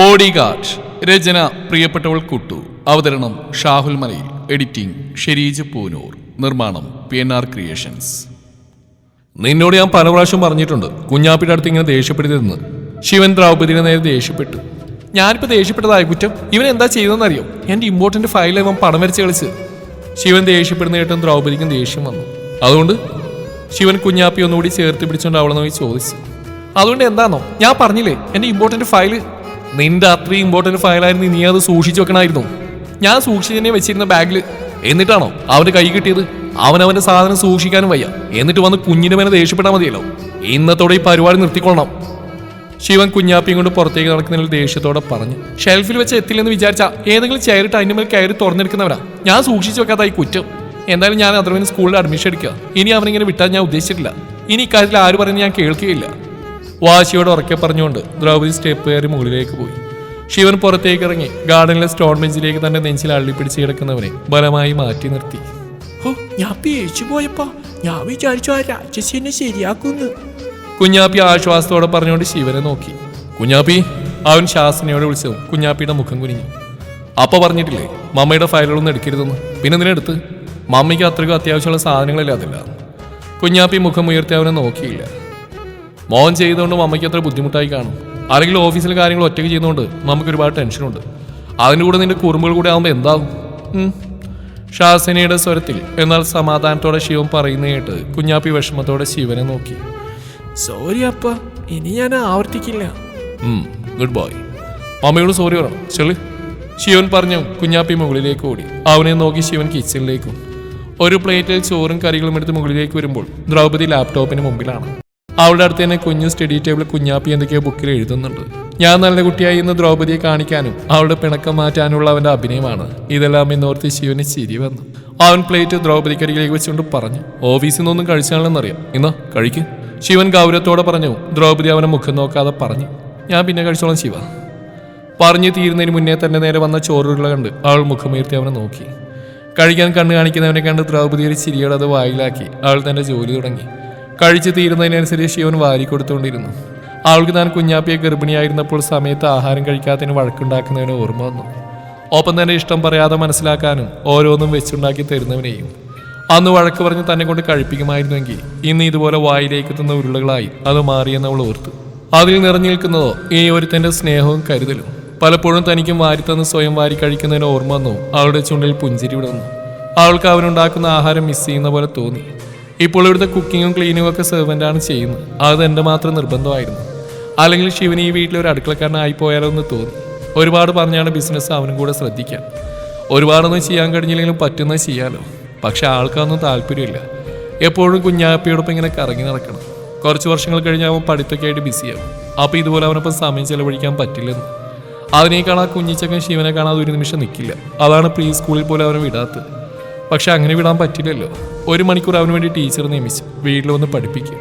Body guard രചന പ്രിയപ്പെട്ടവൾ കുട്ടു. അവതരണം ഷാഹുൽ മലയിൽ. എഡിറ്റിംഗ് ഷെരീജ് പൂനൂർ. നിർമ്മാണം പി എൻ ആർ ക്രിയേഷൻസ്. നിന്നോട് ഞാൻ പല പ്രാവശ്യം പറഞ്ഞിട്ടുണ്ട് കുഞ്ഞാപ്പിയുടെ അടുത്ത് ഇങ്ങനെ ദേഷ്യപ്പെടുത്തിരുന്നു ശിവൻ ദ്രൗപതിയുടെ നേരെ ദേഷ്യപ്പെട്ടു. ഞാനിപ്പോൾ ദേഷ്യപ്പെട്ടതായ കുറ്റം? ഇവൻ എന്താ ചെയ്തതെന്നറിയോ? എന്റെ ഇമ്പോർട്ടന്റ് ഫയൽ ഇവൻ പണം വരച്ച് കളിച്ച്. ശിവൻ ദേഷ്യപ്പെടുന്ന കേട്ടും ദ്രൗപതിക്കും ദേഷ്യം വന്നു. അതുകൊണ്ട് ശിവൻ കുഞ്ഞാപ്പി ഒന്നുകൂടി ചേർത്ത് പിടിച്ചുകൊണ്ട് അവളെ നോക്കി ചോദിച്ചു. അതുകൊണ്ട് എന്താണോ ഞാൻ പറഞ്ഞില്ലേ എന്റെ ഇമ്പോർട്ടന്റ് ഫയൽ നിന്റെ അത്രയും ഇമ്പോർട്ടന്റ് ഫയലായിരുന്നു നീ അത് സൂക്ഷിച്ചു വെക്കണമായിരുന്നു. ഞാൻ സൂക്ഷിച്ചതിനെ വെച്ചിരുന്ന ബാഗിൽ എന്നിട്ടാണോ അവന് കൈ കിട്ടിയത്? അവൻ അവന്റെ സാധനം സൂക്ഷിക്കാനും വയ്യ. എന്നിട്ട് വന്ന് കുഞ്ഞിന്റെ മേലെ ദേഷ്യപ്പെട്ടാൽ മതിയല്ലോ. ഇന്നത്തോടെ ഈ പരിപാടി നിർത്തിക്കൊള്ളണം. ശിവൻ കുഞ്ഞാപ്പിയും കൊണ്ട് പുറത്തേക്ക് നടക്കുന്നതിൽ ദേഷ്യത്തോടെ പറഞ്ഞു. ഷെൽഫിൽ വെച്ച് എത്തില്ലെന്ന് വിചാരിച്ച ഏതെങ്കിലും ചെയറിട്ട് അതിന്റെ മേൽ കയറി തുറന്നെടുക്കുന്നവരാ. ഞാൻ സൂക്ഷിച്ചു വെക്കാത്ത ഈ കുറ്റം. എന്തായാലും ഞാൻ അത്രവിന് സ്കൂളിൽ അഡ്മിഷൻ എടുക്കുക. ഇനി അവനിങ്ങനെ വിട്ടാൽ ഞാൻ ഉദ്ദേശിച്ചിട്ടില്ല. ഇനി ഇക്കാര്യത്തിൽ ആര് പറയുന്നത് ഞാൻ കേൾക്കുകയില്ല. വാശിയോട് ഉറക്കെ പറഞ്ഞുകൊണ്ട് ദ്രൗപദി സ്റ്റെപ്പ് കയറി മുകളിലേക്ക് പോയി. ശിവൻ പുറത്തേക്ക് ഇറങ്ങി ഗാർഡനിലെ സ്റ്റോൺ ബെഞ്ചിലേക്ക് തന്റെ നെഞ്ചിൽ അള്ളിപ്പിടിച്ച് കിടക്കുന്നവനെ ബലമായി മാറ്റി നിർത്തി. ഓ ഞാൻ പോയപ്പോ ഞാൻ വിചാരിച്ചു ആ രാക്ഷസി എന്നെ ശരിയാക്കുന്നു. കുഞ്ഞാപ്പി ആശ്വാസത്തോടെ പറഞ്ഞുകൊണ്ട് ശിവനെ നോക്കി. കുഞ്ഞാപ്പി അവൻ ശാസനയോടെ വിളിച്ചതും കുഞ്ഞാപ്പിയുടെ മുഖം കുനിഞ്ഞു. അപ്പ പറഞ്ഞിട്ടില്ലേ മമ്മയുടെ ഫയലുകളൊന്നും എടുക്കരുതെന്ന്. പിന്നെ എന്തിനെടുത്ത് മമ്മയ്ക്ക് അത്രയ്ക്കും അത്യാവശ്യമുള്ള സാധനങ്ങളില്ലാതില്ല കുഞ്ഞാപ്പി മുഖം ഉയർത്തി അവനെ നോക്കിയില്ല. മോൻ ചെയ്തുകൊണ്ട് മമ്മയ്ക്ക് അത്ര ബുദ്ധിമുട്ടായി കാണും. ആരെങ്കിലും ഓഫീസിലെ കാര്യങ്ങൾ ഒറ്റയ്ക്ക് ചെയ്യുന്നതുകൊണ്ട് നമുക്ക് ഒരുപാട് ടെൻഷനുണ്ട്. അതിന്റെ കൂടെ നിന്റെ കുറുമ്പുകൾ കൂടെ ആകുമ്പോൾ എന്താകും ഷാസിനിയുടെ സ്വരത്തിൽ എന്നാൽ സമാധാനത്തോടെ ശിവൻ പറയുന്ന കേട്ട് കുഞ്ഞാപ്പി വിഷമത്തോടെ ശിവനെ നോക്കി. സോറി അപ്പ ഇനി ഞാൻ ആവർത്തിക്കില്ല. ഗുഡ് ബോയ് അമ്മയോട് സോറി പറയണം ചെളി ശിവൻ പറഞ്ഞു കുഞ്ഞാപ്പി മുകളിലേക്ക് ഓടി. അവനെ നോക്കി ശിവൻ കിച്ചണിലേക്കും ഒരു പ്ലേറ്റിൽ ചോറും കറികളും എടുത്ത് മുകളിലേക്ക് വരുമ്പോൾ ദ്രൗപദി ലാപ്ടോപ്പിന് മുമ്പിലാണ്. അവളുടെ അടുത്ത് തന്നെ കുഞ്ഞു സ്റ്റഡി ടേബിൾ കുഞ്ഞാപ്പി എന്തൊക്കെയോ ബുക്കിൽ എഴുതുന്നുണ്ട്. ഞാൻ നല്ല കുട്ടിയായി എന്ന് ദ്രൗപദിയെ കാണിക്കാനും അവളുടെ പിണക്കം മാറ്റാനുള്ള അവന്റെ അഭിനയമാണ്. ഇതെല്ലാം എന്നോർത്ത് ശിവന് ചിരി വന്നു. അവൻ പ്ലേറ്റ് ദ്രൗപദിക്കരികിലേക്ക് വെച്ചുകൊണ്ട് പറഞ്ഞു ഓഫീസിൽ നിന്നൊന്നും കഴിച്ചാണെന്നറിയാം. ഇന്നാ കഴിക്കും. ശിവൻ ഗൗരവത്തോടെ പറഞ്ഞു ദ്രൗപദി അവനെ മുഖം നോക്കാതെ പറഞ്ഞു. ഞാൻ പിന്നെ കഴിച്ചോളാം ശിവ. പറഞ്ഞു തീരുന്നതിന് മുന്നേ തന്നെ നേരെ വന്ന ചോറുരുള കണ്ട് അവൾ മുഖമുയർത്തി അവനെ നോക്കി. കഴിക്കാൻ കണ്ണു കാണിക്കുന്നവനെ കണ്ട് ദ്രൗപദി ഒരു ചിരിയോടെ അത് വായിലാക്കി. അവൾ തന്റെ ജോലി തുടങ്ങി. കഴിച്ചു തീരുന്നതിനനുസരിച്ച് ശിവൻ വാരി കൊടുത്തുകൊണ്ടിരുന്നു. അവൾക്ക് താൻ കുഞ്ഞാപ്പിയെ ഗർഭിണിയായിരുന്നപ്പോൾ സമയത്ത് ആഹാരം കഴിക്കാത്തതിന് വഴക്കുണ്ടാക്കുന്നതിന് ഓർമ്മ വന്നു. ഒപ്പം തന്നെ ഇഷ്ടം പറയാതെ മനസ്സിലാക്കാനും ഓരോന്നും വെച്ചുണ്ടാക്കി തരുന്നവനെയും. അന്ന് വഴക്ക് പറഞ്ഞ് തന്നെ കൊണ്ട് കഴിപ്പിക്കുമായിരുന്നുവെങ്കിൽ ഇന്ന് ഇതുപോലെ വായിലേക്ക് എത്തുന്ന ഉരുളകളായി അത് മാറിയെന്ന് അവൾ ഓർത്തു. അതിൽ നിറഞ്ഞു നിൽക്കുന്നതോ ഈ ഒരുത്തന്റെ സ്നേഹവും കരുതലും. പലപ്പോഴും തനിക്കും വാരിത്തന്ന് സ്വയം വാരി കഴിക്കുന്നതിന് ഓർമ്മ വന്നു. അവളുടെ ചുണ്ടിൽ പുഞ്ചിരി വിടുന്നു അവൾക്ക് അവനുണ്ടാക്കുന്ന ആഹാരം മിസ് ചെയ്യുന്ന പോലെ തോന്നി. ഇപ്പോൾ ഇവിടുത്തെ കുക്കിങ്ങും ക്ലീനിങ്ങും ഒക്കെ സെർവന്റാണ് ചെയ്യുന്നത്. അത് എന്റെ മാത്രം നിർബന്ധമായിരുന്നു. അല്ലെങ്കിൽ ശിവന് ഈ വീട്ടിൽ ഒരു അടുക്കളക്കാരനായി പോയാലോ എന്ന് തോന്നി. ഒരുപാട് പറഞ്ഞാണ് ബിസിനസ് അവനും കൂടെ ശ്രദ്ധിക്കാൻ. ഒരുപാടൊന്നും ചെയ്യാൻ കഴിഞ്ഞില്ലെങ്കിലും പറ്റുന്നത് ചെയ്യാലോ. പക്ഷെ ആൾക്കാരൊന്നും താല്പര്യമില്ല. എപ്പോഴും കുഞ്ഞാപ്പിയോടൊപ്പം ഇങ്ങനെ കറങ്ങി നടക്കണം. കുറച്ച് വർഷങ്ങൾ കഴിഞ്ഞ് അവൻ പഠിത്തൊക്കെ ആയിട്ട് ബിസിയാവും. അപ്പോൾ ഇതുപോലെ അവനൊപ്പം സമയം ചെലവഴിക്കാൻ പറ്റില്ലെന്ന്. അതിനേക്കാൾ ആ കുഞ്ഞിച്ചക്കൻ ശിവനെ കാണാതെ ഒരു നിമിഷം നിൽക്കില്ല അതാണ് പ്രീ സ്കൂളിൽ പോലും അവനെ വിടാത്തത്. പക്ഷെ അങ്ങനെ വിടാൻ പറ്റില്ലല്ലോ. ഒരു മണിക്കൂർ അവന് വേണ്ടി ടീച്ചർ നിയമിച്ചു. വീട്ടിൽ വന്ന് പഠിപ്പിക്കും.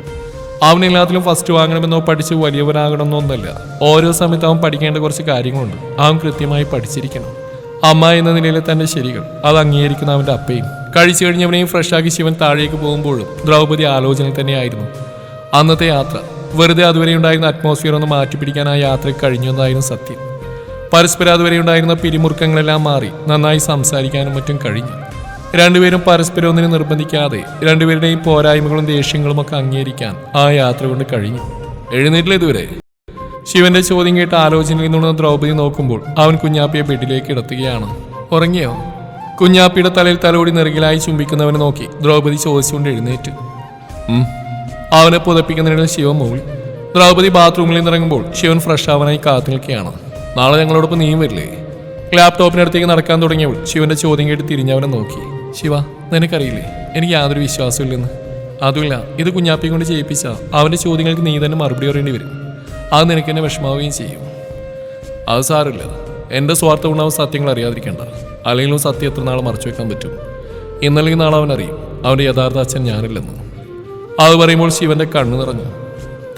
അവൻ എല്ലാത്തിലും ഫസ്റ്റ് വാങ്ങണമെന്നോ പഠിച്ച് വലിയവനാകണമെന്നോ ഒന്നല്ല. ഓരോ സമയത്ത് അവൻ പഠിക്കേണ്ട കുറച്ച് കാര്യങ്ങളുണ്ട്. അവൻ കൃത്യമായി പഠിച്ചിരിക്കണം. അമ്മ എന്ന നിലയിലെ തന്നെ ശരികൾ. അത് അംഗീകരിക്കുന്ന അവന്റെ അപ്പയും. കഴിച്ചു കഴിഞ്ഞവനെയും ഫ്രഷാക്കി ശിവൻ താഴേക്ക് പോകുമ്പോഴും ദ്രൗപദി ആലോചന തന്നെയായിരുന്നു. അന്നത്തെ യാത്ര. വെറുതെ അതുവരെ ഉണ്ടായിരുന്ന അറ്റ്മോസ്ഫിയർ ഒന്ന് മാറ്റിപ്പിടിക്കാൻ ആ യാത്രയ്ക്ക് കഴിഞ്ഞു എന്നതായിരുന്നു സത്യം. പരസ്പരം അതുവരെ ഉണ്ടായിരുന്ന പിരിമുറുക്കങ്ങളെല്ലാം മാറി നന്നായി സംസാരിക്കാനും മറ്റും കഴിഞ്ഞു. രണ്ടുപേരും പരസ്പരം ഒന്നിനെ നിർബന്ധിക്കാതെ രണ്ടുപേരുടെയും പോരായ്മകളും ദേഷ്യങ്ങളും ഒക്കെ അംഗീകരിക്കാൻ ആ യാത്ര കൊണ്ട് കഴിഞ്ഞു. എഴുന്നേറ്റില്ല ഇതുവരെ? ശിവന്റെ ചോദ്യം കേട്ട് ആലോചനയിൽ നിന്നുള്ള ദ്രൗപദി നോക്കുമ്പോൾ അവൻ കുഞ്ഞാപ്പിയെ ബെഡിലേക്ക് കിടത്തുകയാണ് ഉറങ്ങിയോ? കുഞ്ഞാപ്പിയുടെ തലയിൽ തലോടി നെറുകിലായി ചുംബിക്കുന്നവനെ നോക്കി ദ്രൗപദി ചോദിച്ചുകൊണ്ട് എഴുന്നേറ്റ്. അവനെ പുതപ്പിക്കുന്നതിനിടെ ശിവൻ മൂളി. ദ്രൗപദി ബാത്റൂമിൽ നിന്നിറങ്ങുമ്പോൾ ശിവൻ ഫ്രഷ് ആവാനായി കാത്തു നിൽക്കുകയാണ്. നാളെ ഞങ്ങളോടൊപ്പം നീയും വരില്ലേ? ലാപ്ടോപ്പിനടുത്തേക്ക് നടക്കാൻ തുടങ്ങിയപ്പോൾ ശിവന്റെ ചോദ്യം കേട്ട് തിരിഞ്ഞവനെ നോക്കി. ശിവ നിനക്കറിയില്ലേ? എനിക്ക് യാതൊരു വിശ്വാസമില്ലെന്ന് അതുമില്ല ഇത് കുഞ്ഞാപ്പി കൊണ്ട് ചെയ്യിപ്പിച്ച അവന്റെ ചോദ്യങ്ങൾക്ക് നീ തന്നെ മറുപടി പറയേണ്ടി വരും. അത് നിനക്ക് എന്നെ വിഷമാവുകയും ചെയ്യും. അത് സാറില്ല എന്റെ സ്വാർത്ഥ അവൻ സത്യങ്ങൾ അറിയാതിരിക്കേണ്ട. അല്ലെങ്കിലും സത്യം എത്ര നാൾ മറച്ചു വെക്കാൻ പറ്റും? ഇന്നല്ലെങ്കിൽ നാളെ അവൻ അറിയും. അവന്റെ യഥാർത്ഥ അച്ഛൻ ഞാനില്ലെന്ന്. അത് പറയുമ്പോൾ ശിവന്റെ കണ്ണു നിറഞ്ഞു.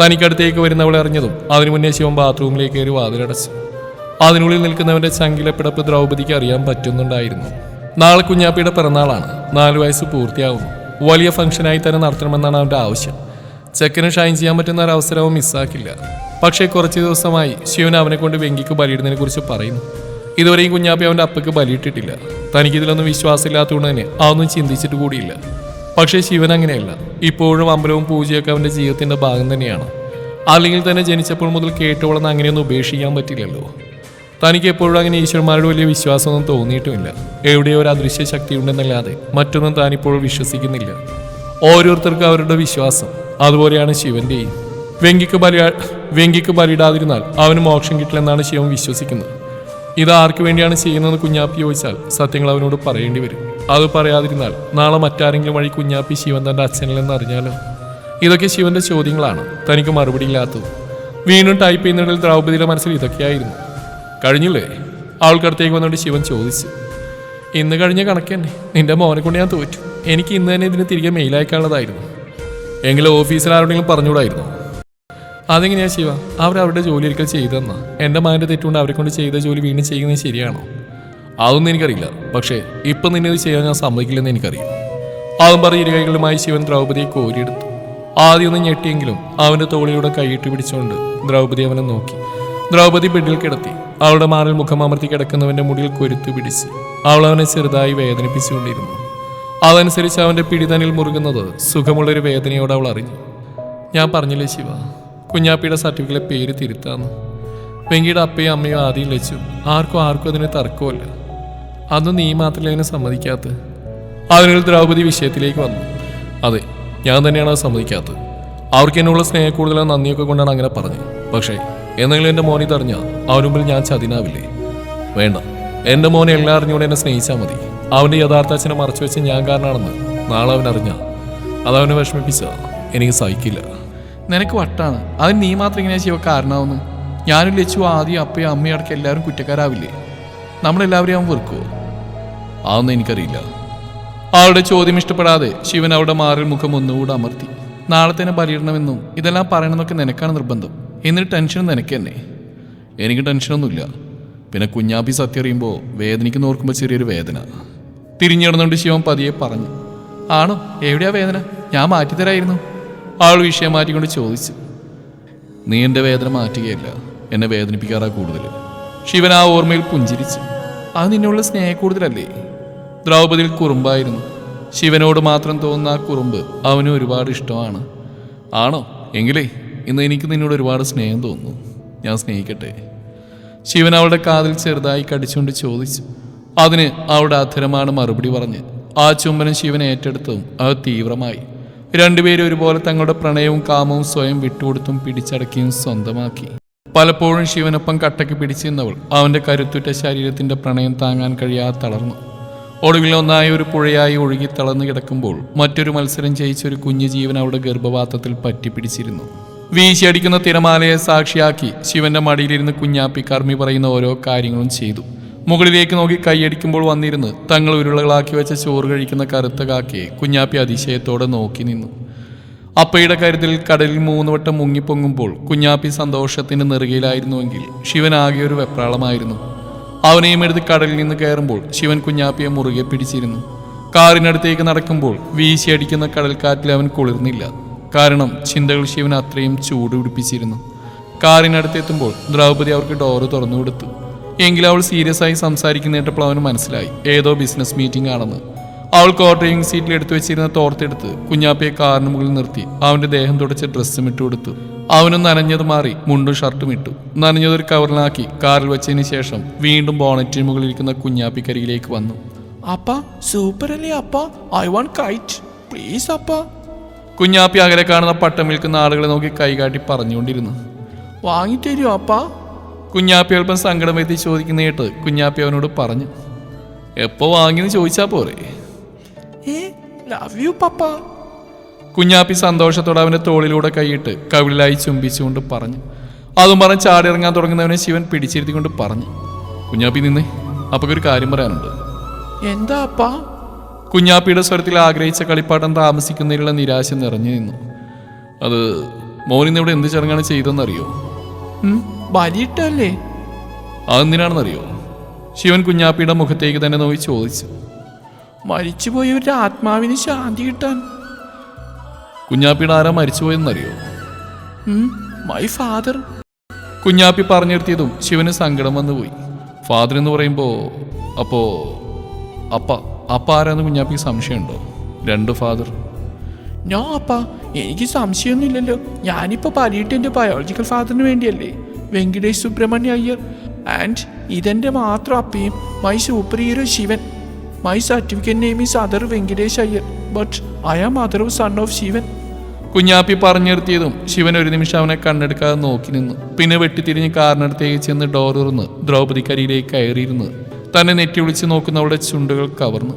തനിക്കടുത്തേക്ക് വരുന്നവളെ അറിഞ്ഞതും അതിനു മുന്നേ ശിവൻ ബാത്റൂമിലേക്ക് കയറി വാതിലടച്ചു. അതിനുള്ളിൽ നിൽക്കുന്നവന്റെ ചങ്കിലെ പിടപ്പ് ദ്രൗപദിക്ക് അറിയാൻ പറ്റുന്നുണ്ടായിരുന്നു. നാളെ കുഞ്ഞാപ്പിയുടെ പിറന്നാളാണ്. നാല് വയസ്സ് പൂർത്തിയാവുന്നു. വലിയ ഫംഗ്ഷനായി തന്നെ നടത്തണമെന്നാണ് അവന്റെ ആവശ്യം. ചെക്കന് ഷൈൻ ചെയ്യാൻ പറ്റുന്ന ഒരു അവസരവും മിസ്സാക്കില്ല. പക്ഷേ കുറച്ച് ദിവസമായി ശിവൻ അവനെ കൊണ്ട് വെങ്കിക്ക് ബലിയിടുന്നതിനെ കുറിച്ച് പറയുന്നു. ഇതുവരെയും കുഞ്ഞാപ്പി അവന്റെ അപ്പയ്ക്ക് ബലിയിട്ടിട്ടില്ല. തനിക്കിതിലൊന്നും വിശ്വാസമില്ലാത്തതുകൊണ്ട് തന്നെ അതൊന്നും ചിന്തിച്ചിട്ട് കൂടിയില്ല. പക്ഷേ ശിവൻ അങ്ങനെയല്ല. ഇപ്പോഴും അമ്പലവും പൂജയൊക്കെ അവന്റെ ജീവിതത്തിന്റെ ഭാഗം തന്നെയാണ്. അല്ലെങ്കിൽ തന്നെ ജനിച്ചപ്പോൾ മുതൽ കേട്ടുവളർന്ന് അങ്ങനെയൊന്നും ഉപേക്ഷിക്കാൻ പറ്റില്ലല്ലോ. തനിക്ക് എപ്പോഴും അങ്ങനെ ഈശ്വരന്മാരുടെ വലിയ വിശ്വാസമൊന്നും തോന്നിയിട്ടുമില്ല. എവിടെയോ ഒരു അദൃശ്യ ശക്തി ഉണ്ടെന്നല്ലാതെ മറ്റൊന്നും താനിപ്പോൾ വിശ്വസിക്കുന്നില്ല. ഓരോരുത്തർക്കും അവരുടെ വിശ്വാസം. അതുപോലെയാണ് ശിവന്റെയും. വെങ്കിക്ക് ബലി വെങ്കിക്ക് ബലിയിടാതിരുന്നാൽ അവന് മോക്ഷം കിട്ടില്ലെന്നാണ് ശിവൻ വിശ്വസിക്കുന്നത്. ഇത് ആർക്കു വേണ്ടിയാണ് ചെയ്യുന്നതെന്ന് കുഞ്ഞാപ്പി ചോദിച്ചാൽ സത്യങ്ങൾ അവനോട് പറയേണ്ടി വരും. അത് പറയാതിരുന്നാൽ നാളെ മറ്റാരെങ്കിലും വഴി കുഞ്ഞാപ്പി ശിവൻ തന്റെ അച്ഛനിലെന്ന് അറിഞ്ഞാലോ? ഇതൊക്കെ ശിവന്റെ ചോദ്യങ്ങളാണ്. തനിക്ക് മറുപടി ഇല്ലാത്തത്. വീണ്ടും ടൈപ്പ് ചെയ്യുന്നതിൽ ദ്രൗപതിയുടെ മനസ്സിൽ ഇതൊക്കെയായിരുന്നു. കഴിഞ്ഞില്ലേ? അവൾക്കടുത്തേക്ക് വന്നുകൊണ്ട് ശിവൻ ചോദിച്ചു ഇന്ന് കഴിഞ്ഞ കണക്കന്നെ. നിന്റെ മോനെ കൊണ്ട് ഞാൻ തോറ്റു. എനിക്ക് ഇന്ന് തന്നെ ഇതിന് തിരികെ മെയിൽ അയക്കാനുള്ളതായിരുന്നു. എങ്കിലും ഓഫീസിൽ ആരോടെങ്കിലും പറഞ്ഞുകൂടായിരുന്നു? അതെങ്ങനെയാ ശിവ അവർ അവരുടെ ജോലി ഒരിക്കൽ ചെയ്തെന്നാ എന്റെ മകന്റെ തെറ്റുകൊണ്ട് അവരെ കൊണ്ട് ചെയ്ത ജോലി വീണ്ടും ചെയ്യുന്നത് ശരിയാണോ? അതൊന്നും എനിക്കറിയില്ല. പക്ഷേ ഇപ്പം നിന്നെ ഇത് ചെയ്യാൻ ഞാൻ സമ്മതിക്കില്ലെന്ന് എനിക്കറിയാം. അതും പറഞ്ഞ ഇരുകൈകളുമായി ശിവൻ ദ്രൗപതിയെ കോരിയെടുത്തു. ആദ്യമൊന്നും ഞെട്ടിയെങ്കിലും അവന്റെ തോളിലൂടെ കൈയിട്ട് പിടിച്ചുകൊണ്ട് ദ്രൗപതി അവനെ നോക്കി. ദ്രൗപദി ബെഡിൽ കിടത്തി. അവളുടെ മാറിൽ മുഖമമർത്തി കിടക്കുന്നവന്റെ മുടിയിൽ കൊരുത്തു പിടിച്ച്. അവൾ അവനെ ചെറുതായി വേദനിപ്പിച്ചുകൊണ്ടിരുന്നു. അതനുസരിച്ച് അവന്റെ പിടിതനിൽ മുറുകുന്നത് സുഖമുള്ളൊരു വേദനയോട് അവൾ അറിഞ്ഞു. ഞാൻ പറഞ്ഞില്ലേ ശിവ കുഞ്ഞാപ്പിയുടെ സർട്ടിഫിക്കറ്റിലെ പേര് തിരുത്താന്ന്. വെങ്കിയുടെ അപ്പയും അമ്മയും ആദ്യം ലച്ചു. ആർക്കും ആർക്കും അതിന് തർക്കമല്ല അന്ന് നീ മാത്രമല്ല അതിനെ സമ്മതിക്കാത്ത അതിനൊരു ദ്രൗപദി വിഷയത്തിലേക്ക് വന്നു. അതെ ഞാൻ തന്നെയാണ് അത് സമ്മതിക്കാത്തത്. അവർക്ക് എന്നുള്ള സ്നേഹക്കൂടുതലും നന്ദിയൊക്കെ കൊണ്ടാണ് അങ്ങനെ പറഞ്ഞത്. പക്ഷേ എന്തെങ്കിലും എന്റെ മോനെ ഇതറിഞ്ഞ? അവന് മുമ്പിൽ ഞാൻ ചതിനാവില്ലേ? വേണ്ട. എന്റെ മോനെ എല്ലാം അറിഞ്ഞുകൊണ്ട് എന്നെ സ്നേഹിച്ചാൽ മതി. അവന്റെ യഥാർത്ഥ അച്ഛനെ മറച്ചു വെച്ച് ഞാൻ കാരണമാണെന്ന് നാളെ അവൻ അറിഞ്ഞ. അതവനെ വിഷമിപ്പിച്ച? എനിക്ക് സഹിക്കില്ല. നിനക്ക് വട്ടാണ്. അതിന് നീ മാത്രം ഇങ്ങനെ ചെയ്യുക കാരണമാവുന്നു ഞാനും ലച്ചു ആദ്യം അപ്പയും അമ്മയും അടക്കം എല്ലാവരും കുറ്റക്കാരാവില്ലേ? നമ്മളെല്ലാവരെയും അവൻ വെറുക്കുവോ? അതൊന്നും എനിക്കറിയില്ല. അവളുടെ ചോദ്യം ഇഷ്ടപ്പെടാതെ ശിവൻ അവളുടെ മാറിൽ മുഖം ഒന്നുകൂടെ അമർത്തി. നാളെ തന്നെ ബലിയിടണമെന്നും ഇതെല്ലാം പറയണമെന്നൊക്കെ നിനക്കാണ് നിർബന്ധം. എന്നിട്ട് ടെൻഷൻ നിനക്ക് തന്നെ എനിക്ക് ടെൻഷനൊന്നുമില്ല. പിന്നെ കുഞ്ഞാപ്പി സത്യം അറിയുമ്പോൾ വേദനിക്കുന്ന ഓർക്കുമ്പോൾ ചെറിയൊരു വേദന. തിരിഞ്ഞിടന്നുകൊണ്ട് ശിവൻ പതിയെ പറഞ്ഞു ആണോ? എവിടെയാ വേദന? ഞാൻ മാറ്റിത്തരായിരുന്നു. ആൾ വിഷയം മാറ്റിക്കൊണ്ട് ചോദിച്ചു നീ എന്റെ വേദന മാറ്റുകയല്ല എന്നെ വേദനിപ്പിക്കാറാ കൂടുതൽ. ശിവൻ ആ ഓർമ്മയിൽ പുഞ്ചിരിച്ചു അത് നിന്നുള്ള സ്നേഹക്കൂടുതലല്ലേ ദ്രൗപദിയിൽ കുറുമ്പായിരുന്നു. ശിവനോട് മാത്രം തോന്നുന്ന ആ കുറുമ്പ് അവന് ഒരുപാട് ഇഷ്ടമാണ്. ആണോ? എങ്കിലേ ഇന്ന് എനിക്ക് നിന്നോട് ഒരുപാട് സ്നേഹം തോന്നുന്നു. ഞാൻ സ്നേഹിക്കട്ടെ. ശിവൻ അവളുടെ കാതിൽ ചെറുതായി കടിച്ചുകൊണ്ട് ചോദിച്ചു. അതിന് അവളുടെ അധരമാണ് മറുപടി പറഞ്ഞ് ആ ചുംബനം ശിവൻ ഏറ്റെടുത്തതും അത് തീവ്രമായി. രണ്ടുപേരും ഒരുപോലെ തങ്ങളുടെ പ്രണയവും കാമവും സ്വയം വിട്ടുകൊടുത്തും പിടിച്ചടക്കിയും സ്വന്തമാക്കി. പലപ്പോഴും ശിവനൊപ്പം കട്ടയ്ക്ക് പിടിച്ചിരുന്നവൾ അവന്റെ കരുത്തുറ്റ ശരീരത്തിന്റെ പ്രണയം താങ്ങാൻ കഴിയാതെ തളർന്നു. ഒടുവിൽ ഒന്നായ ഒരു പുഴയായി ഒഴുകി തളർന്നു കിടക്കുമ്പോൾ മറ്റൊരു മത്സരം ജയിച്ചൊരു കുഞ്ഞു ജീവൻ അവളുടെ ഗർഭപാത്രത്തിൽ പറ്റിപ്പിടിച്ചിരുന്നു. വീശിയടിക്കുന്ന തിരമാലയെ സാക്ഷിയാക്കി ശിവന്റെ മടിയിലിരുന്ന് കുഞ്ഞാപ്പി കർമ്മി പറയുന്ന ഓരോ കാര്യങ്ങളും ചെയ്തു. മുകളിലേക്ക് നോക്കി കൈയടിക്കുമ്പോൾ വന്നിരുന്ന് തങ്ങൾ ഉരുളകളാക്കി വെച്ച ചോറ് കഴിക്കുന്ന കറുത്ത കാക്കയെ കുഞ്ഞാപ്പി അതിശയത്തോടെ നോക്കി നിന്നു. അപ്പയുടെ കാര്യത്തിൽ കടലിൽ മൂന്ന് വട്ടം മുങ്ങിപ്പൊങ്ങുമ്പോൾ കുഞ്ഞാപ്പി സന്തോഷത്തിന്റെ നെറുകയിലായിരുന്നുവെങ്കിൽ ശിവൻ ആകെ ഒരു വെപ്രാളമായിരുന്നു. അവനെയും എടുത്ത് കടലിൽ നിന്ന് കയറുമ്പോൾ ശിവൻ കുഞ്ഞാപ്പിയെ മുറുകെ പിടിച്ചിരുന്നു. കാറിനടുത്തേക്ക് നടക്കുമ്പോൾ വീശിയടിക്കുന്ന കടൽക്കാറ്റിൽ അവൻ കുളിർന്നില്ല. കാരണം ചിന്തകൾ ശിവൻ അത്രയും ചൂട് പിടിപ്പിച്ചിരുന്നു. കാറിനടുത്തെത്തുമ്പോൾ ദ്രൗപദി അവർക്ക് ഡോറ് തുറന്നു കൊടുത്തു. എങ്കിലും അവൾ സീരിയസ് ആയി സംസാരിക്കുന്ന കേട്ടപ്പോൾ അവന് മനസ്സിലായി ഏതോ ബിസിനസ് മീറ്റിംഗ് ആണെന്ന്. അവൾ കോ ഡ്രൈവിംഗ് സീറ്റിൽ എടുത്തു വെച്ചിരുന്ന തോർത്തെടുത്ത് കുഞ്ഞാപ്പയെ കാറിന് മുകളിൽ നിർത്തി അവന്റെ ദേഹം തുടച്ച് ഡ്രസ്സും ഇട്ടു കൊടുത്തു. അവനും നനഞ്ഞത് മാറി മുണ്ടും ഷർട്ടും ഇട്ടു. നനഞ്ഞതൊരു കവറിലാക്കി കാറിൽ വെച്ചതിന് ശേഷം വീണ്ടും ബോണറ്റിന് മുകളിൽ ഇരിക്കുന്ന കുഞ്ഞാപ്പിക്കരികിലേക്ക് വന്നു. അപ്പ സൂപ്പർ അല്ലേ അപ്പ? ഐ വാണ്ട് കൈറ്റ് പ്ലീസ് അപ്പ. കുഞ്ഞാപ്പി അകലെ കാണുന്ന പട്ടം വിൽക്കുന്ന ആളുകളെ നോക്കി കൈകാട്ടി പറഞ്ഞുകൊണ്ടിരുന്നു. വാങ്ങിത്തരൂ അപ്പ. കുഞ്ഞാപ്പി അല്പം സങ്കടം എത്തി ചോദിക്കുന്ന കേട്ട് കുഞ്ഞാപ്പി അവനോട് പറഞ്ഞു എപ്പോ വാങ്ങിയെന്ന് ചോദിച്ചാൽ പോരെ? ഏ ലവ് യു പപ്പ. കുഞ്ഞാപ്പി സന്തോഷത്തോടെ അവന്റെ തോളിലൂടെ കൈയിട്ട് കവിളിലായി ചുംബിച്ചുകൊണ്ട് പറഞ്ഞു. അതും പറഞ്ഞ് ചാടി ഇറങ്ങാൻ തുടങ്ങുന്നവനെ ശിവൻ പിടിച്ചിരുത്തിക്കൊണ്ട് പറഞ്ഞു കുഞ്ഞാപ്പി നിന്നേ അപ്പൊക്കൊരു കാര്യം പറയാനുണ്ട്. എന്താ അപ്പാ? കുഞ്ഞാപ്പിയുടെ സ്വരത്തിൽ ആഗ്രഹിച്ച കളിപ്പാട്ടം താമസിക്കുന്നതിലുള്ള നിരാശ നിറഞ്ഞു നിന്നു. അത് മോനിന്ന് ഇവിടെ എന്ത് ചടങ്ങാണ് ചെയ്തെന്നറിയോ ബലിയിട്ടല്ലേ അതെന്തിനാണെന്നറിയോ? ശിവൻ കുഞ്ഞാപ്പിയുടെ മുഖത്തേക്ക് തന്നെ നോക്കി ചോദിച്ചു. മരിച്ചുപോയവരുടെ ആത്മാവിന് ശാന്തി കിട്ടാൻ. കുഞ്ഞാപ്പിയുടെ ആരാ മരിച്ചുപോയെന്നറിയോ മൈ ഫാദർ കുഞ്ഞാപ്പി പറഞ്ഞു നിർത്തിയതും ശിവന് സങ്കടം വന്നുപോയി. ഫാദർ എന്ന് പറയുമ്പോൾ അപ്പോ അപ്പ. അപ്പ ആരാന്ന് കുഞ്ഞാപ്പിക്ക് സംശയമുണ്ടോ? രണ്ട് ഫാദർ ഞാൻ അപ്പ എനിക്ക് സംശയമൊന്നുമില്ലല്ലോ. ഞാനിപ്പോ പലിയിട്ട് എന്റെ ബയോളജിക്കൽ ഫാദറിന് വേണ്ടിയല്ലേ. വെങ്കടേഷ് സുബ്രഹ്മണ്യ അയ്യർ. ആൻഡ് ഇതെന്റെ മാത്രം അപ്പയും my super hero Shivan. My certificate name is Athar Venkatesh Iyer but I am Athar son of Shivan. Kunjappi പറഞ്ഞു നിർത്തിയതും ശിവൻ ഒരു നിമിഷം അവനെ കണ്ണെടുക്കാതെ നോക്കി നിന്നു. പിന്നെ വെട്ടിത്തിരിഞ്ഞ് കാറിനടുത്തേക്ക് ചെന്ന് ഡോർ തുറന്ന് ദ്രൗപദിക്കരിയിലേക്ക് കയറിയിരുന്നു. തന്നെ നെറ്റി വിളിച്ച് നോക്കുന്നവളുടെ ചുണ്ടുകൾ കവർന്നു.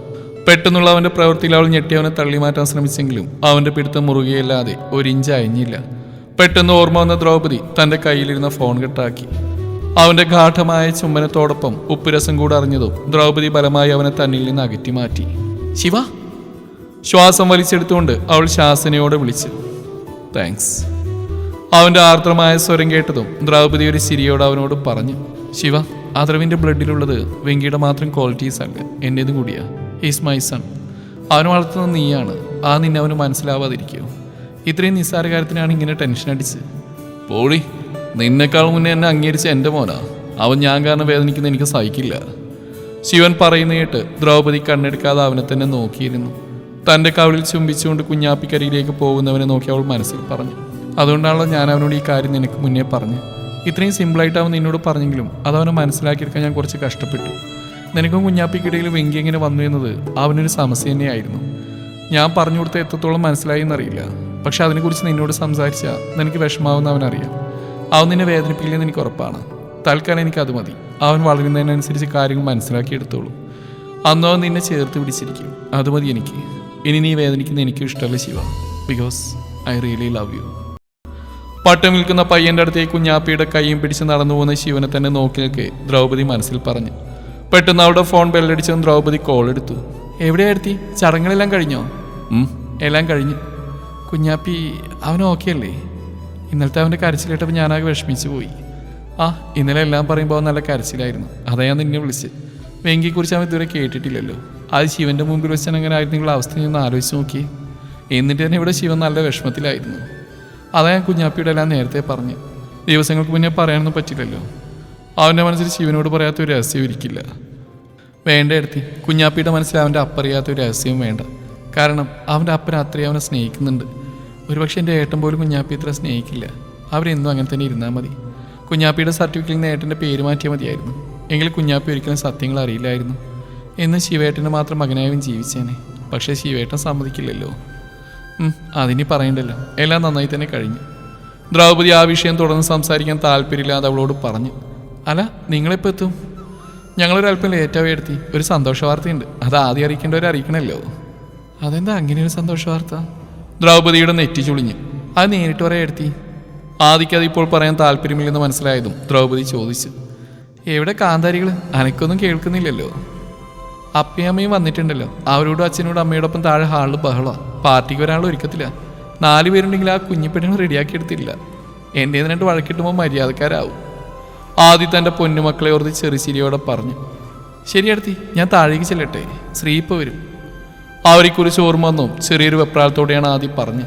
പെട്ടെന്നുള്ള അവന്റെ പ്രവൃത്തിയിൽ അവൾ ഞെട്ടി അവനെ തള്ളി മാറ്റാൻ ശ്രമിച്ചെങ്കിലും അവന്റെ പിടുത്തം മുറുകയല്ലാതെ ഒരിഞ്ച് അയഞ്ഞില്ല. പെട്ടെന്ന് ഓർമ്മ വന്ന ദ്രൗപദി തന്റെ കയ്യിലിരുന്ന ഫോൺ കെട്ടാക്കി. അവന്റെ ഗാഠമായ ചുംബനത്തോടൊപ്പം ഉപ്പുരസം കൂടെ അറിഞ്ഞതും ദ്രൗപദി ബലമായി അവനെ തന്നിൽ നിന്ന് അകറ്റി മാറ്റി. ശിവ? ശ്വാസം വലിച്ചെടുത്തുകൊണ്ട് അവൾ ശാസനയോടെ വിളിച്ചു. താങ്ക്സ്. അവന്റെ ആർദ്രമായ സ്വരം കേട്ടതും ദ്രൗപദി ഒരു ചിരിയോട് അവനോട് പറഞ്ഞു. ശിവ? അദ്രവിന്റെ ബ്ലഡിലുള്ളത് വെങ്കിയുടെ മാത്രം ക്വാളിറ്റീസ് അല്ല എന്റേതും കൂടിയാ. ഈസ് മൈ സൺ അവൻ വളർത്തുന്നത് നീയാണ്. ആ നിന്നെ അവന് മനസ്സിലാവാതിരിക്കുമോ ഇത്രയും നിസ്സാര കാര്യത്തിനാണ് ഇങ്ങനെ ടെൻഷൻ അടിച്ച്. പോളി നിന്നെക്കാൾ മുന്നേ എന്നെ അംഗീകരിച്ച എന്റെ മോനാ. അവൻ ഞാൻ കാരണം വേദനിക്കുന്ന എനിക്ക് സഹിക്കില്ല. ശിവൻ പറയുന്ന കേട്ട് ദ്രൗപദി കണ്ണെടുക്കാതെ അവനെ തന്നെ നോക്കിയിരുന്നു. തന്റെ കവിളിൽ ചുംബിച്ചുകൊണ്ട് കുഞ്ഞാപ്പിക്കരിയിലേക്ക് പോകുന്നവനെ നോക്കി അവൾ മനസ്സിൽ പറഞ്ഞു. അതുകൊണ്ടാണല്ലോ ഞാൻ അവനോട് ഈ കാര്യം നിനക്ക് മുന്നേ പറഞ്ഞു ഇത്രയും അവൻ നിന്നോട് പറഞ്ഞെങ്കിലും അതവനെ മനസ്സിലാക്കിയെടുക്കാൻ ഞാൻ കുറച്ച് കഷ്ടപ്പെട്ടു. നിനക്കും കുഞ്ഞാപ്പിക്കിടയിൽ വെങ്കി എങ്ങനെ വന്നു എന്നത് അവനൊരു സമസ്യ തന്നെയായിരുന്നു. ഞാൻ പറഞ്ഞു കൊടുത്ത എത്രത്തോളം മനസ്സിലായി എന്നറിയില്ല പക്ഷെ അതിനെക്കുറിച്ച് നിന്നോട് സംസാരിച്ചാൽ നിനക്ക് വിഷമാവുന്ന അവനറിയാം. അവൻ നിന്നെ വേദനിപ്പിക്കില്ലെന്ന് എനിക്ക് ഉറപ്പാണ്. തൽക്കാലം എനിക്ക് അത് മതി. അവൻ വളരുന്നതിനനുസരിച്ച് കാര്യങ്ങൾ മനസ്സിലാക്കിയെടുത്തോളൂ അന്നോ നിന്നെ ചേർത്ത് പിടിച്ചിരിക്കും. അത് മതി എനിക്ക്. ഇനി നീ വേദനിക്കുന്ന എനിക്കും ഇഷ്ടമല്ല Shiva. Because I really love you പട്ടം നിൽക്കുന്ന പയ്യന്റെ അടുത്തേക്ക് കുഞ്ഞാപ്പിയുടെ കൈയും പിടിച്ച് നടന്നു പോകുന്ന ശിവനെ തന്നെ നോക്കി നിൽക്കെ ദ്രൗപദി മനസ്സിൽ പറഞ്ഞു. പെട്ടെന്ന് അവിടെ ഫോൺ ബെല്ലടിച്ചതും ദ്രൗപദി കോൾ എടുത്തു. എവിടെയായിരുത്തി ചടങ്ങുകളെല്ലാം കഴിഞ്ഞോ? എല്ലാം കഴിഞ്ഞു. കുഞ്ഞാപ്പി അവൻ ഓക്കെ അല്ലേ? ഇന്നലത്തെ അവന്റെ കരച്ചിലിട്ടപ്പോൾ ഞാനാകെ വിഷമിച്ചു പോയി. ആ ഇന്നലെ എല്ലാം പറയുമ്പോൾ നല്ല കരച്ചിലായിരുന്നു. അതാ ഞാൻ നിന്നെ വിളിച്ച്. വെങ്കിയെക്കുറിച്ച് അവൻ ഇതുവരെ കേട്ടിട്ടില്ലല്ലോ. അത് ശിവന്റെ മുമ്പിൽ വെച്ചാൽ അങ്ങനെ ആയിരുന്നെങ്കിൽ അവസ്ഥ ഞാൻ ആലോചിച്ച് നോക്കി എന്നിട്ട് തന്നെ ഇവിടെ ശിവൻ നല്ല വിഷമത്തിലായിരുന്നു. അതാ ഞാൻ കുഞ്ഞാപ്പിയുടെ എല്ലാം നേരത്തെ പറഞ്ഞു. ദിവസങ്ങൾക്ക് മുന്നേ പറയാനൊന്നും പറ്റില്ലല്ലോ. അവന്റെ മനസ്സിൽ ശിവനോട് പറയാത്ത ഒരു രഹസ്യം ഇരിക്കില്ല. വേണ്ട എടുത്തി. കുഞ്ഞാപ്പിയുടെ മനസ്സിൽ അവന്റെ അപ്പറിയാത്ത ഒരു രഹസ്യവും വേണ്ട. കാരണം അവന്റെ അപ്പൻ അത്രയും അവനെ സ്നേഹിക്കുന്നുണ്ട്. ഒരുപക്ഷെ എന്റെ ഏട്ടൻ പോലും കുഞ്ഞാപ്പി ഇത്ര സ്നേഹിക്കില്ല. അവരെന്നും അങ്ങനെ തന്നെ ഇരുന്നാൽ മതി. കുഞ്ഞാപ്പിയുടെ സർട്ടിഫിക്കറ്റിൽ നിന്ന് ഏട്ടന്റെ പേര് മാറ്റിയാൽ മതിയായിരുന്നു. എങ്കിൽ കുഞ്ഞാപ്പി ഒരിക്കലും സത്യങ്ങൾ അറിയില്ലായിരുന്നു. എന്ന് ശിവേട്ടന് മാത്രം മകനായും ജീവിച്ചേനെ. പക്ഷേ ശിവേട്ടൻ സമ്മതിക്കില്ലല്ലോ. അതിനി പറയണ്ടല്ലോ. എല്ലാം നന്നായി തന്നെ കഴിഞ്ഞു. ദ്രൗപദി ആ വിഷയം തുടർന്ന് സംസാരിക്കാൻ താല്പര്യമില്ലാതെ അവളോട് പറഞ്ഞു അല്ല നിങ്ങളിപ്പോൾ എത്തും? ഞങ്ങളൊരല്പം ലേറ്റാവേ എടുത്തി. ഒരു സന്തോഷ വാർത്തയുണ്ട്. അത് ആദ്യം അറിയിക്കേണ്ടവരെ അറിയിക്കണമല്ലോ. അതെന്താ അങ്ങനെ ഒരു സന്തോഷ വാർത്ത? ദ്രൗപദിയുടെ നെറ്റി ചുളിഞ്ഞു. അത് നേരിട്ട് പറയാൻ എടുത്തി. ആദിക്ക് അതിപ്പോൾ പറയാൻ താല്പര്യമില്ലെന്ന് മനസ്സിലായതും ദ്രൗപദി ചോദിച്ചു. എവിടെ കാന്താരികൾ അനക്കൊന്നും കേൾക്കുന്നില്ലല്ലോ. അപ്പയും അമ്മയും വന്നിട്ടുണ്ടല്ലോ. അവരോടും അച്ഛനോടും അമ്മയോടൊപ്പം താഴെ ഹാളിൽ ബഹളമാണ് പാർട്ടിക്ക് വരാനുള്ള ഒരുക്കത്തില്ല. നാല് പേരുണ്ടെങ്കിൽ ആ കുഞ്ഞിപ്പെണ്ണിനെ റെഡിയാക്കി എടുത്തില്ല. എന്റെ രണ്ട് വഴക്കിട്ടുമ്പോൾ മര്യാദക്കാരാവും. ആദ്യം തന്റെ പൊന്നുമക്കളെ ഓർത്ത് ചെറുചിരിയോടെ പറഞ്ഞു ശരി അടുത്തി ഞാൻ താഴേക്ക് ചെല്ലട്ടെ ശ്രീ ഇപ്പോൾ വരും. അവരെക്കുറിച്ച് ഓർമ്മ വന്നും. ചെറിയൊരു വെപ്രാളത്തോടെയാണ് ആദ്യം പറഞ്ഞ്.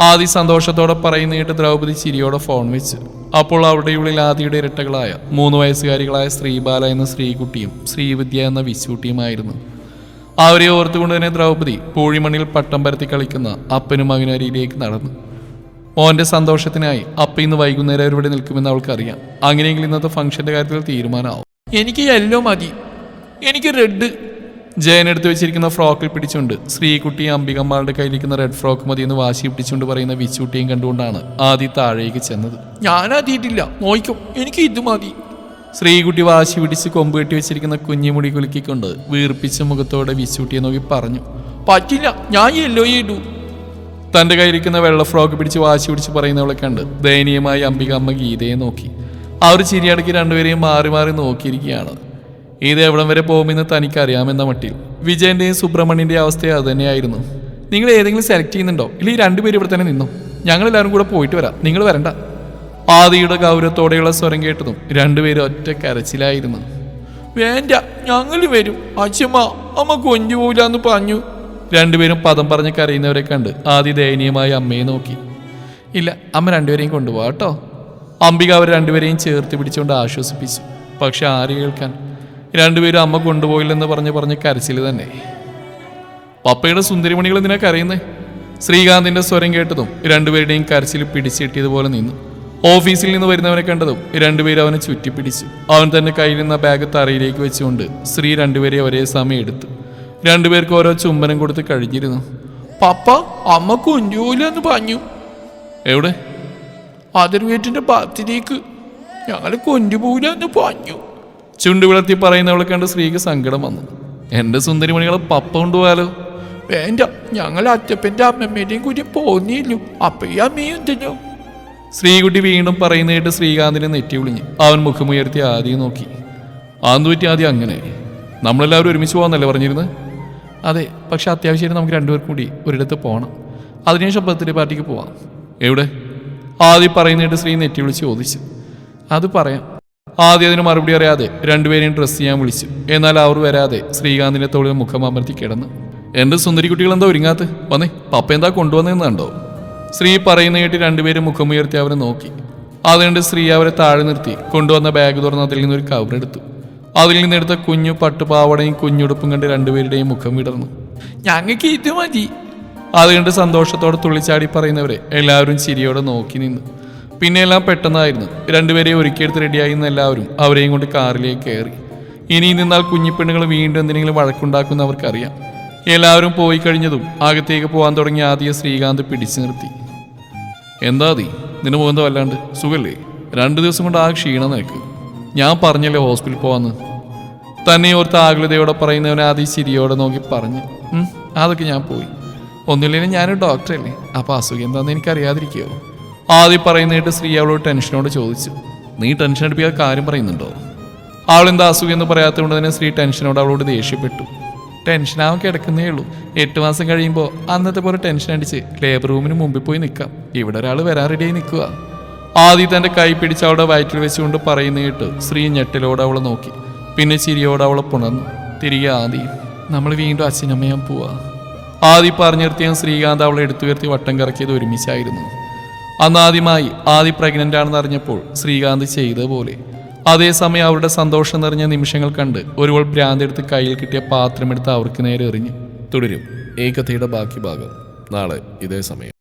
ആദി സന്തോഷത്തോടെ പറയുന്നിട്ട് ദ്രൗപദി ചിരിയോടെ ഫോൺ വെച്ച്. അപ്പോൾ അവരുടെ ഉള്ളിൽ ആദിയുടെ ഇരട്ടകളായ മൂന്ന് വയസ്സുകാരികളായ ശ്രീബാല എന്ന ശ്രീകുട്ടിയും ശ്രീവിദ്യ എന്ന വിശുട്ടിയുമായിരുന്നു അവരെ ഓർത്തുകൊണ്ട് തന്നെ ദ്രൗപദി പൂഴിമണ്ണിൽ പട്ടം പരത്തി കളിക്കുന്ന അപ്പനും മകനരിയിലേക്ക് നടന്നു. മോന്റെ സന്തോഷത്തിനായി അപ്പ ഇന്ന് വൈകുന്നേരം ഇവിടെ നിൽക്കുമെന്ന് അവൾക്കറിയാം. അങ്ങനെയെങ്കിൽ ഇന്നത്തെ ഫംഗ്ഷന്റെ കാര്യത്തിൽ തീരുമാനമാവും. എനിക്ക് യെല്ലോ മതി. എനിക്ക് റെഡ് ജയൻ എടുത്തു വെച്ചിരിക്കുന്ന ഫ്രോക്കിൽ പിടിച്ചുകൊണ്ട് ശ്രീകുട്ടി അംബികമ്മാളുടെ കയ്യിലിരിക്കുന്ന റെഡ് ഫ്രോക്ക് മതി എന്ന് വാശി പിടിച്ചുകൊണ്ട് പറയുന്ന വിച്ചുട്ടിയും കണ്ടുകൊണ്ടാണ് ആദി താഴേക്ക് ചെന്നത്. ഞാനതിയിട്ടില്ല. നോയിക്കും. എനിക്ക് ഇത് മതി. ശ്രീകുട്ടി വാശി പിടിച്ച് കൊമ്പ് കെട്ടി വെച്ചിരിക്കുന്ന കുഞ്ഞിമുടി കുലുക്കിക്കൊണ്ട് വീർപ്പിച്ച മുഖത്തോടെ വിശൂട്ടിയെ നോക്കി പറഞ്ഞു പറ്റില്ല ഞാൻ എല്ലോ ഇടൂ. തന്റെ കയ്യിരിക്കുന്ന വെള്ള ഫ്രോക്ക് പിടിച്ച് വാശി പിടിച്ച് പറയുന്നവളെ കണ്ട് ദയനീയമായി അംബിക അമ്മ ഗീതയെ നോക്കി. അവർ ചിരിയടക്കി രണ്ടുപേരെയും മാറി മാറി നോക്കിയിരിക്കുകയാണ്. ഇത് എവിടം വരെ പോകുമെന്ന് തനിക്കറിയാമെന്ന മട്ടിൽ വിജയന്റെയും സുബ്രഹ്മണ്യന്റെയും അവസ്ഥ അത് തന്നെയായിരുന്നു. നിങ്ങൾ ഏതെങ്കിലും സെലക്ട് ചെയ്യുന്നുണ്ടോ? ഇല്ല ഈ രണ്ടുപേരും ഇവിടെ തന്നെ നിന്നു. ഞങ്ങളെല്ലാവരും കൂടെ പോയിട്ട് വരാം. നിങ്ങൾ വരണ്ട. ആദിയുടെ ഗൗരവത്തോടെയുള്ള സ്വരം കേട്ടതും രണ്ടുപേരും ഒറ്റ കരച്ചിലായിരുന്നു. വേണ്ട ഞങ്ങൾ വരും. അച്ഛമ്മ അമ്മ കൊഞ്ചുപോലാന്ന് പറഞ്ഞു. രണ്ടുപേരും പദം പറഞ്ഞ് കരയുന്നവരെ കണ്ട് ആദ്യ ദയനീയമായി അമ്മയെ നോക്കി. ഇല്ല അമ്മ രണ്ടുപേരെയും കൊണ്ടുപോകാം കേട്ടോ. അംബിക അവർ രണ്ടുപേരെയും ചേർത്ത് പിടിച്ചുകൊണ്ട് ആശ്വസിപ്പിച്ചു. പക്ഷെ ആര് കേൾക്കാൻ? രണ്ടുപേരും അമ്മ കൊണ്ടുപോയില്ലെന്ന് പറഞ്ഞ് പറഞ്ഞ് കരച്ചിൽ തന്നെ. പപ്പയുടെ സുന്ദരിമണികൾ നിനക്കറിയുന്നേ കരയുന്നേ? ശ്രീകാന്തിന്റെ സ്വരം കേട്ടതും രണ്ടുപേരുടെയും കരച്ചിൽ പിടിച്ചിട്ടിയതുപോലെ നിന്നു. ഓഫീസിൽ നിന്ന് വരുന്നവനെ കണ്ടതും രണ്ടുപേരും അവനെ ചുറ്റിപ്പിടിച്ചു അവൻ തന്നെ കയ്യിൽ നിന്ന ബാഗ് തറയിലേക്ക് വെച്ചുകൊണ്ട് സ്ത്രീ രണ്ടുപേരെ ഒരേ സമയം എടുത്തു. രണ്ടുപേർക്ക് ഓരോ ചുംബനം കൊടുത്ത് കഴിഞ്ഞിരുന്നു പപ്പ അമ്മ കുഞ്ഞൂലെന്ന് പറഞ്ഞു. എവിടെ? അതിർവേറ്റിന്റെ ബർത്ത്ഡേക്ക് ഞങ്ങൾ കൊണ്ടുപോയില്ലെന്ന് പറഞ്ഞു. ചുണ്ടു വിളർത്തി പറയുന്നവളെ കണ്ട് സ്ത്രീക്ക് സങ്കടം വന്നു. എന്റെ സുന്ദരിമണികളെ പപ്പ കൊണ്ടുപോയാലോ? വേണ്ട ഞങ്ങൾ അച്ഛപ്പന്റെ അമ്മമ്മേന്റെയും കൂടി പോന്നില്ലു അപ്പയും അമ്മയും ഉണ്ടല്ലോ ശ്രീകുട്ടി വീണ്ടും പറയുന്നതായിട്ട് ശ്രീകാന്തിനെ നെറ്റി വിളിഞ്ഞ്. അവൻ മുഖമുയർത്തി ആദ്യം നോക്കി. ആന്തുപറ്റി ആദ്യം അങ്ങനെ. നമ്മളെല്ലാവരും ഒരുമിച്ച് പോകാന്നല്ലേ പറഞ്ഞിരുന്നത് അതെ പക്ഷെ അത്യാവശ്യമായിട്ട് നമുക്ക് രണ്ടുപേർക്കും കൂടി ഒരിടത്ത് പോകണം അതിനുശേഷം ബർത്ത്ഡേ പാർട്ടിക്ക് പോവാം. എവിടെ? ആദ്യം പറയുന്നതായിട്ട് ശ്രീ നെറ്റി വിളിച്ച് ചോദിച്ചു. അത് പറയാം. ആദ്യം അതിന് മറുപടി അറിയാതെ രണ്ടുപേരെയും ഡ്രസ്സ് ചെയ്യാൻ വിളിച്ചു. എന്നാൽ അവർ വരാതെ ശ്രീകാന്തിന്റെ തോളിൽ മുഖം അമർത്തി കിടന്നു. എന്റെ സുന്ദരി കുട്ടികൾ എന്താ ഒരുങ്ങാത്ത്? വന്നേ പപ്പ എന്താ കൊണ്ടുവന്നതെന്ന് കണ്ടോ? ശ്രീ പറയുന്ന കേട്ട് രണ്ടുപേരും മുഖമുയർത്തി അവരെ നോക്കി. അതുകൊണ്ട് സ്ത്രീ അവരെ താഴെ നിർത്തി കൊണ്ടുവന്ന ബാഗ് തുറന്ന് അതിൽ നിന്നൊരു കവർ എടുത്തു. അതിൽ നിന്നെടുത്ത കുഞ്ഞു പട്ടുപാവടയും കുഞ്ഞുടുപ്പും കണ്ട് രണ്ടുപേരുടെയും മുഖം വിടർന്നു. ഞങ്ങൾക്ക് ഇത് മതി. അതുകൊണ്ട് സന്തോഷത്തോടെ തുള്ളിച്ചാടി പറയുന്നവരെ എല്ലാവരും ചിരിയോടെ നോക്കി നിന്നു. പിന്നെ എല്ലാം പെട്ടെന്നായിരുന്നു. രണ്ടുപേരെയും ഒരുക്കിയെടുത്ത് റെഡിയായി നിന്ന് എല്ലാവരും അവരെയും കൊണ്ട് കാറിലേക്ക് കയറി. ഇനി നിന്നാൽ കുഞ്ഞിപ്പെണ്ണുകൾ വീണ്ടും എന്തിനെങ്കിലും വഴക്കുണ്ടാക്കുന്ന അവർക്കറിയാം. എല്ലാവരും പോയി കഴിഞ്ഞതും അകത്തേക്ക് പോകാൻ തുടങ്ങി ആദ്യ ശ്രീകാന്ത് പിടിച്ചു നിർത്തി. എന്താ നീ? നിന്റെ മുഖം വല്ലാണ്ട്? സുഖല്ലേ? രണ്ട് ദിവസം കൊണ്ട് ആ ക്ഷീണം നിനക്ക്. ഞാൻ പറഞ്ഞല്ലേ ഹോസ്പിറ്റലിൽ പോവാന്ന്? തന്നെ ഓർത്ത് ആകുലതയോടെ പറയുന്നവനെ ആദ്യം ചിരിയോടെ നോക്കി പറഞ്ഞു. അതൊക്കെ ഞാൻ പോയി. ഒന്നുമില്ലെങ്കിൽ ഞാനൊരു ഡോക്ടറല്ലേ അപ്പോൾ അസുഖം എന്താണെന്ന് എനിക്കറിയാതിരിക്കുമോ ആദ്യം പറയുന്നതായിട്ട് സ്ത്രീ അവളോട് ടെൻഷനോട് ചോദിച്ചു. നീ ടെൻഷൻ അടിപ്പിക്കാതെ കാര്യം പറയുന്നുണ്ടോ? അവളെന്താ അസുഖം എന്ന് പറയാത്തതുകൊണ്ട് തന്നെ സ്ത്രീ ടെൻഷനോട് അവളോട് ദേഷ്യപ്പെട്ടു. ടെൻഷനാവാൻ കിടക്കുന്നേ ഉള്ളൂ. എട്ട് മാസം കഴിയുമ്പോൾ അന്നത്തെ പോലെ ടെൻഷൻ അടിച്ച് ലേബർ റൂമിന് മുമ്പിൽ പോയി നിൽക്കാം ഇവിടെ ഒരാൾ വരാൻ നിൽക്കുക. ആദ്യം തന്റെ കൈ പിടിച്ച് അവളുടെ വയറ്റിൽ വെച്ചുകൊണ്ട് പറയുന്ന കേട്ട് ശ്രീ ഞെട്ടിലോട് അവളെ നോക്കി. പിന്നെ ചിരിയോടെ അവളെ പുണർന്നു. തിരികെ ആദി നമ്മൾ വീണ്ടും അച്ഛനമ്മയാൻ പോവാ. ആദി പറഞ്ഞു നിർത്തിയ ശ്രീകാന്ത് അവളെ എടുത്തു ഉയർത്തി വട്ടം കറക്കിയത് ഒരുമിച്ചായിരുന്നു. അന്ന് ആദ്യമായി ആദി പ്രഗ്നന്റ് ആണെന്ന് അറിഞ്ഞപ്പോൾ ശ്രീകാന്ത് ചെയ്തതുപോലെ പോലെ. അതേസമയം അവരുടെ സന്തോഷം നിറഞ്ഞ നിമിഷങ്ങൾ കണ്ട് ഒരുവൾ ഭ്രാന്തെടുത്ത് കയ്യിൽ കിട്ടിയ പാത്രമെടുത്ത് അവർക്ക് നേരെ എറിഞ്ഞു. തുടരും. ഏകതയുടെ ബാക്കി ഭാഗം. നാളെ ഇതേ സമയം.